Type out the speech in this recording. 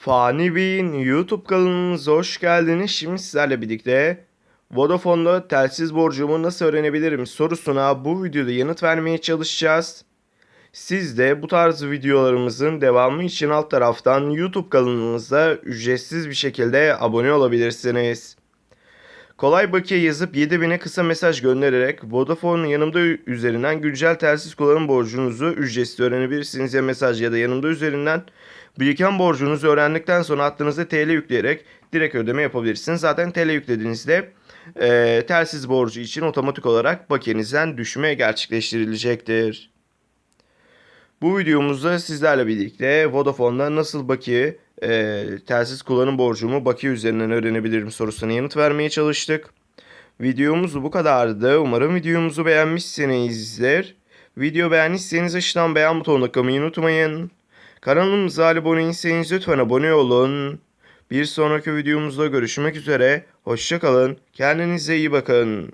Fani Bey'in YouTube kanalımıza hoş geldiniz. Şimdi sizlerle birlikte Vodafone'da telsiz borcumu nasıl öğrenebilirim sorusuna bu videoda yanıt vermeye çalışacağız. Siz de bu tarz videolarımızın devamı için alt taraftan YouTube kanalımıza ücretsiz bir şekilde abone olabilirsiniz. Kolay bakiye yazıp 7000'e kısa mesaj göndererek Vodafone'un yanımda üzerinden güncel telsiz kullanım borcunuzu ücretsiz öğrenebilirsiniz ya mesaj ya da yanımda üzerinden biriken borcunuzu öğrendikten sonra aklınıza TL yükleyerek direkt ödeme yapabilirsiniz. Zaten TL yüklediğinizde e, telsiz borcu için otomatik olarak bakiyenizden düşme gerçekleştirilecektir. Bu videomuzda sizlerle birlikte Vodafone'da nasıl bakiye e, telsiz kullanım borcumu bakiye üzerinden öğrenebilirim sorusuna yanıt vermeye çalıştık. Videomuz bu kadardı. Umarım videomuzu beğenmişsinizdir. Video beğendiyseniz aşağıdan beğen butonuna tıklamayı unutmayın. Kanalımıza abone değilseniz lütfen abone olun. Bir sonraki videomuzda görüşmek üzere. Hoşçakalın. Kendinize iyi bakın.